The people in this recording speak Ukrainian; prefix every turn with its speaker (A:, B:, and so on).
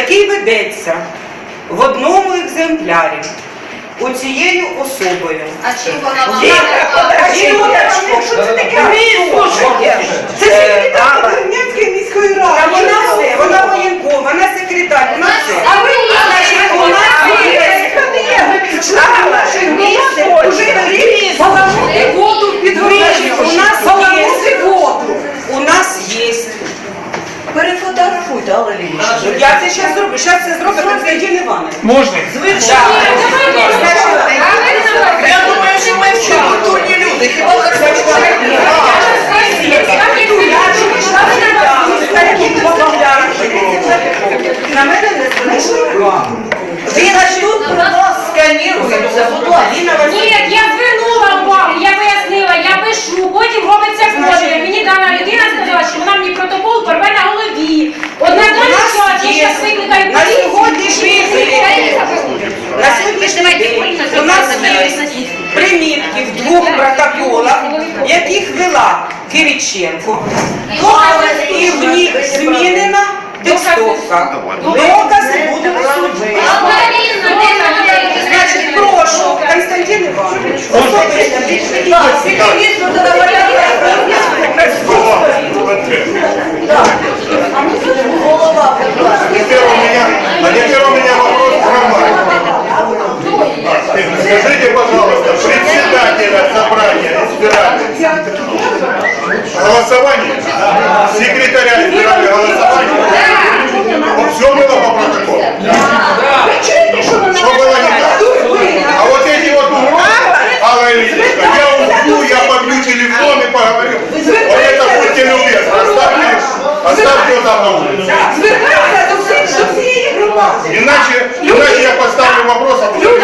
A: який ведеться в одному екземплярі у цією особою.
B: А чим вона
A: Є-
B: вам
A: вона?
C: що це таке?
A: Послухайте.
C: Це
A: Е,
C: секретар
A: Алла,
C: Деревнянської міської
A: Та
C: ради.
A: вона все, вона воєнком, вона секретар, вона все.
B: А ви
A: Значить, у нас є Алла,
C: Уже рік баламути воду під горіхи.
A: у нас
C: баламути
A: є,
C: воду.
A: у нас є.
C: Перефотографуйте, Алла
A: Я це зараз зроблю, зараз це зроблю Константин Іванович.
D: Можна?
A: Звичайно.
C: Я думаю, що ми всі культурні люди. Хіба так
A: На мене не увагу.
C: Він аж тут про нас сканірується, будь ласка.
E: Ні, я звернула увагу, я пояснила, я пишу, потім робиться копія. Мені дана людина сказала, що вона мені протокол порве на голові. Одна
A: У
E: доля
A: нас
E: що, зараз викликаю
A: на сьогоднішній день, на сьогоднішній день у нас є примітки в двох протоколах, яких вела Кириченко, і в них змінена текстовка. Докази будуть суді. Значить, прошу, Константин Іванович, особисто
F: пожалуйста, председателя собрания избирательных голосование, секретаря избирали голосование, вот все было по протоколу.
C: Ви чуєте, що вона
F: Что было не так? А вот эти вот угрозы, Алла Ильинична, я уйду, я побью телефон и поговорю. Вот это будьте любезны, оставьте, оставьте его там на улице.
C: звертається до всіх- до всієї громади.
F: Иначе, иначе я поставлю вопрос об
E: Ви